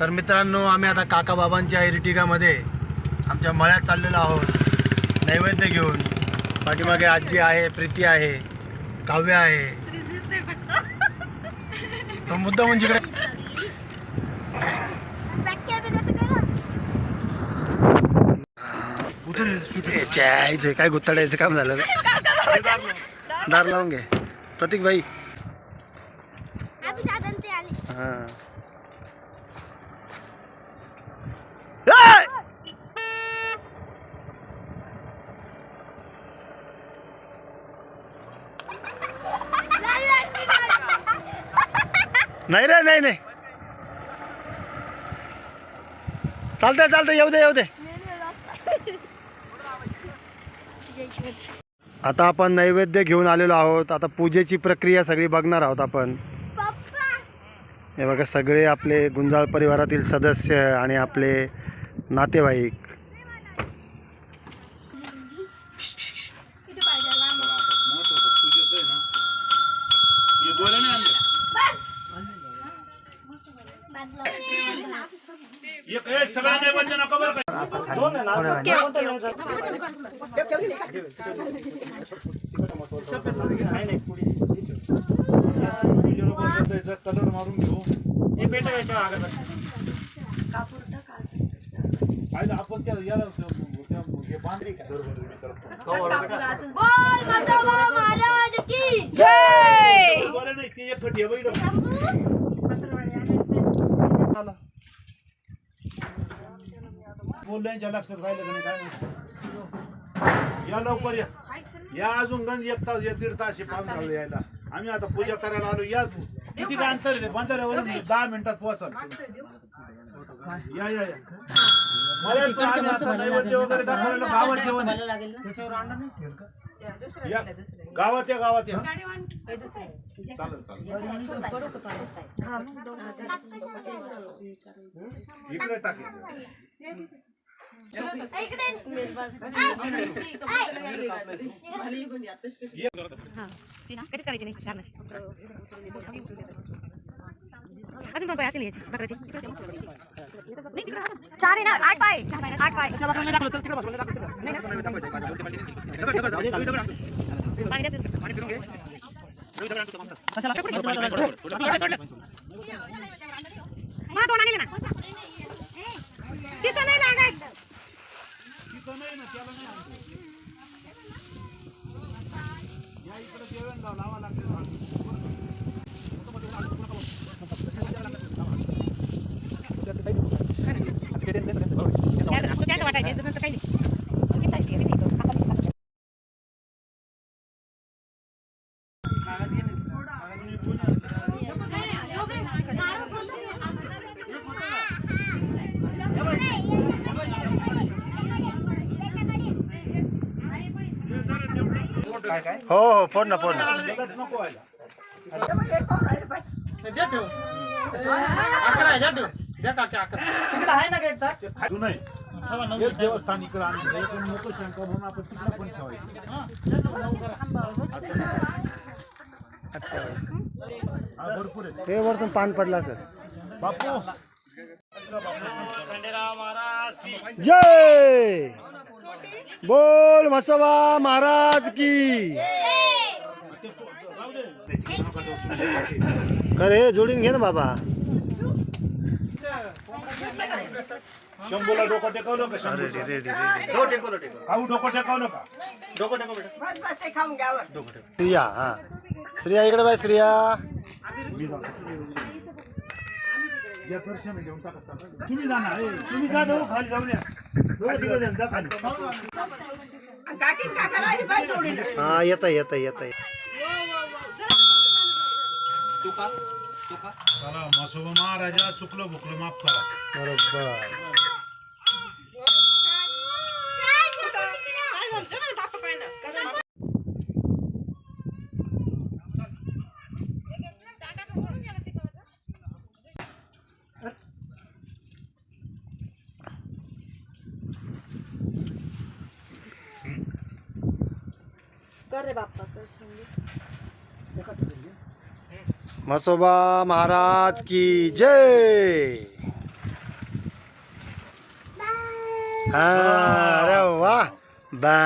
तर मित्रांनो आम्ही आता काका बाबांच्या इरिटिगामध्ये आमच्या मळ्यात चाललेलो आहोत. नैवेद्य घेऊन. पाठीमागे आजी आहे प्रीती आहे काव्य आहे. तो मुद्दा म्हणजे इकडे यायचं काय गुत्ताडायचं काम झालं दार लावून घे. प्रतीक भाई. हा. नाही रे नाही नाही. चालतंय चालतंय. येऊ दे येऊ दे. आता आपण नैवेद्य घेऊन आलेलो आहोत. आता पूजेची प्रक्रिया सगळी बघणार आहोत आपण. हे बघा सगळे आपले गुंजाळ परिवारातील सदस्य आणि आपले नातेवाईक. सगळ्या नैवेद्य नको बरं का? असं खाली थोड्या वेळाने. कलर मारून घेऊ पाहिलं आपण त्या याला त्या- हे बांधली का? बोल माझा महाराज की जय! बरं नाही ते एक बोलण्याच्या लक्षात राहिलं का नाही काय माहिती. या लवकर या. या अजून गंज एक तास एक दीड तास पाहून झालं यायला. आम्ही आता पूजा करायला आलो. या किती काय अंतर आहे बंधाऱ्यावरून दहा मिनिटात पोहोचाल. या या या. मला पण आम्ही आता नैवेद्य वगैरे दाखवायला गावात जेवण आहे. या गावात या गावात या. चालेल चालेल. इकडे टाकेल अजून दोन पाय असेल याचे चार आहे ना आठ पाय. आठ पाय हा दोन आणले ना तिथं नाही लागायचं या इकडे जेवण लावा लागते हो हो फोड ना फोड ना. खाजू नये हेच देवस्थान इकडे आणलं शंकर म्हणून आपण तिकडे पण ठेवायचं. हा, भरपूर आहे. ते वरतून पान पडला सर. बापू. जय! बोल म्हसोबा महाराज की. करे जोडून घे ना बाबा. शंभूला डोकं टेकवलं का शंभू रेडी रेडी रेडी खाऊ डोकं का स्त्रिया हा. स्त्रिया इकडे बाय स्त्रिया या दर्शन घेऊन टाका तुम्ही जा ना ए, तुम्ही जा जाऊ खाली जाऊन या. दोघं तिघं जण जा खाली. हा येत येत येत चला मसोबा महाराजा चुकलं बुकलं माफ करा. बरोबर. कर रे बाप्पा कर शिंदे. मसोबा महाराज की जय. हा, अरे वा. बा